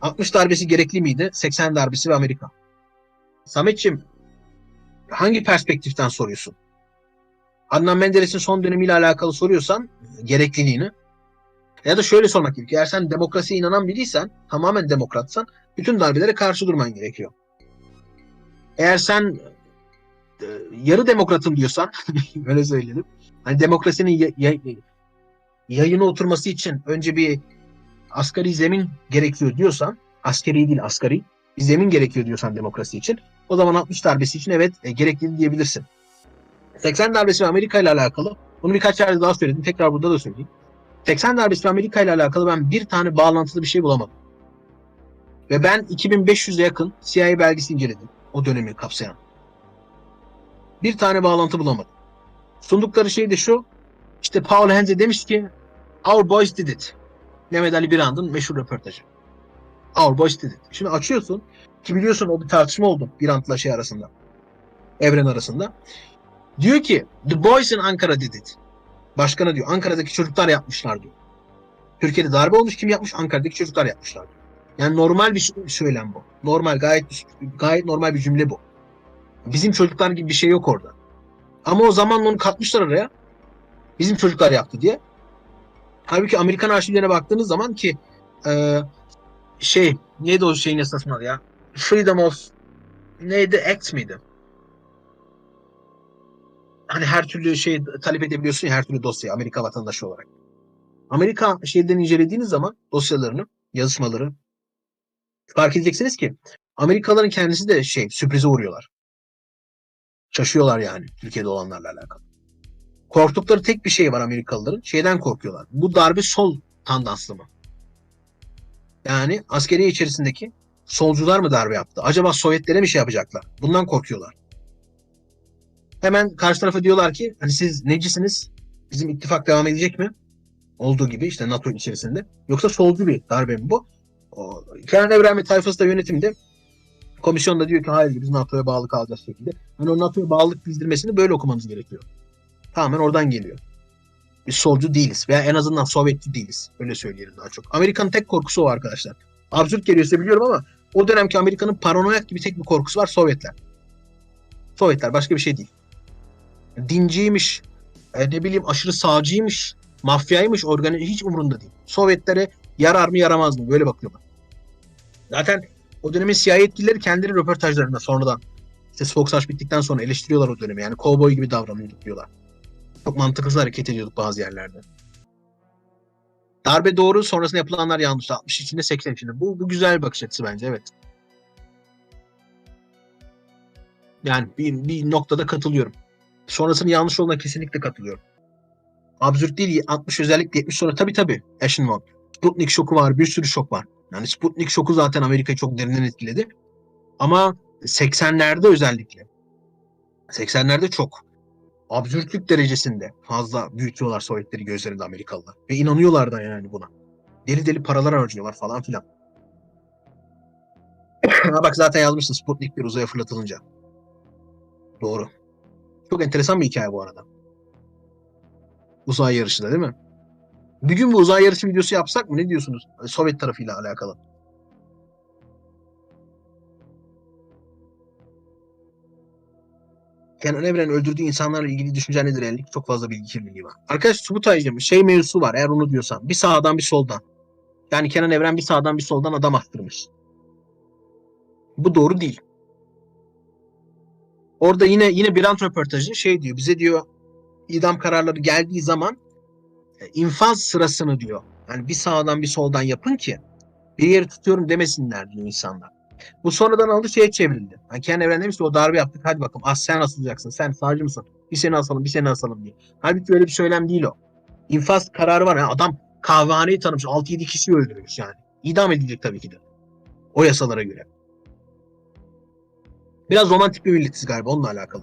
60 darbesi gerekli miydi? 80 darbesi ve Amerika. Sametçim hangi perspektiften soruyorsun? Adnan Menderes'in son dönemiyle alakalı soruyorsan gerekliliğini ya da şöyle sormak gerekiyor. Eğer sen demokrasiye inanan biriysen, tamamen demokratsan bütün darbelere karşı durman gerekiyor. Eğer sen e, yarı demokratım diyorsan, öyle söyleyelim. Hani demokrasinin ya- yayına oturması için önce bir asgari zemin gerekiyor diyorsan, askeri değil asgari, bir zemin gerekiyor diyorsan demokrasi için, o zaman 60 darbesi için evet e, gerekli diyebilirsin. 80 darbesi Amerika ile alakalı, bunu birkaç yerde daha söyledim, tekrar burada da söyleyeyim. 80 darbesi Amerika ile alakalı ben bir tane bağlantılı bir şey bulamadım. Ve ben 2500'e yakın CIA belgesi inceledim. O dönemi kapsayan. Bir tane bağlantı bulamadım. Sundukları şey de şu. İşte Paul Henze demiş ki Our boys did it. Mehmet Ali Birand'ın meşhur röportajı. Boys did it. Şimdi açıyorsun ki biliyorsun o bir tartışma oldu Birand'la şey arasında. Evren arasında. Diyor ki The boys in Ankara did it. Başkanı diyor Ankara'daki çocuklar yapmışlar diyor. Türkiye'de darbe olmuş kim yapmış? Ankara'daki çocuklar yapmışlar diyor. Yani normal bir şey- söylem bu. Normal gayet gayet normal bir cümle bu. Bizim çocuklar gibi bir şey yok orada. Ama o zaman onu katmışlar araya. Bizim çocuklar yaptı diye. Halbuki Amerikan arşivlerine baktığınız zaman ki e, şey neydi o şeyin esasının adı ya? Freedom of neydi? Act miydi? Hani her türlü şey talep edebiliyorsun ya her türlü dosyayı Amerika vatandaşı olarak. Amerika şeyden incelediğiniz zaman dosyalarını, yazışmaları fark edeceksiniz ki Amerikalıların kendisi de şey sürprize uğruyorlar. Şaşıyorlar yani Türkiye'de olanlarla alakalı. Korktukları tek bir şey var Amerikalıların. Şeyden korkuyorlar. Bu darbe sol tandanslı mı? Yani askeriye içerisindeki solcular mı darbe yaptı? Acaba Sovyetlere mi şey yapacaklar? Bundan korkuyorlar. Hemen karşı tarafa diyorlar ki hani siz necisiniz? Bizim ittifak devam edecek mi? Olduğu gibi işte NATO içerisinde. Yoksa solcu bir darbe mi bu? O, Kenan ve tayfası da yönetimde komisyon da diyor ki hayır biz NATO'ya bağlı kalacağız şekilde. Hani o NATO'ya bağlılık bildirmesini böyle okumanız gerekiyor. Tamamen oradan geliyor. Biz solcu değiliz veya en azından Sovyetçi değiliz. Öyle söyleyelim daha çok. Amerika'nın tek korkusu o arkadaşlar. Absürt geliyorsa biliyorum ama o dönemki Amerika'nın paranoyak gibi tek bir korkusu var Sovyetler. Sovyetler başka bir şey değil. Dinciymiş, e, ne bileyim aşırı sağcıymış, mafyaymış, organize hiç umurunda değil. Sovyetlere yarar mı yaramaz mı böyle bakıyorlar. Zaten o dönemin CIA yetkilileri kendileri röportajlarında sonradan işte soğuk savaş bittikten sonra eleştiriyorlar o dönemi. Yani kovboy gibi davranıyorduk diyorlar. Çok mantıksız hareket ediyorduk bazı yerlerde. Darbe doğru sonrasında yapılanlar yanlış. 60 içinde 80 içinde. Bu, bu güzel bir bakış açısı bence evet. Yani bir, bir noktada katılıyorum. Sonrasının yanlış olduğuna kesinlikle katılıyorum. Absürt değil 60 özellikle 70 sonra tabii tabii Ashenmont. Sputnik şoku var bir sürü şok var. Yani Sputnik şoku zaten Amerika'yı çok derinden etkiledi. Ama 80'lerde özellikle 80'lerde çok absürtlük derecesinde fazla büyütüyorlar Sovyetleri gözlerinde Amerikalılar. Ve inanıyorlar da yani buna. Deli deli paralar harcıyorlar falan filan. bak zaten yazmışsın Sputnik bir uzaya fırlatılınca. Doğru. Çok enteresan bir hikaye bu arada. Uzay yarışı da değil mi? Bir gün bu uzay yarışı videosu yapsak mı? Ne diyorsunuz? Sovyet tarafıyla alakalı. Kenan Evren öldürdüğü insanlarla ilgili düşünce nedir? Yani çok fazla bilgi kirliliği var. Arkadaş Subutaycığım şey mevzusu var eğer onu diyorsan. Bir sağdan bir soldan. Yani Kenan Evren bir sağdan bir soldan adam attırmış. Bu doğru değil. Orada yine yine Birant röportajı şey diyor. Bize diyor idam kararları geldiği zaman e, infaz sırasını diyor. Yani bir sağdan bir soldan yapın ki bir yeri tutuyorum demesinler diyor insanlar. Bu sonradan aldı şeye çevrildi. Yani Kenan Evren demiş ki o darbe yaptık hadi bakalım az sen asılacaksın sen savcı mısın? Bir seni asalım bir seni asalım diye. Halbuki öyle bir söylem değil o. İnfaz kararı var. Yani adam kahvehaneyi tanımış 6-7 kişiyi öldürmüş yani. İdam edilecek tabii ki de. O yasalara göre. Biraz romantik bir milletiz galiba onunla alakalı.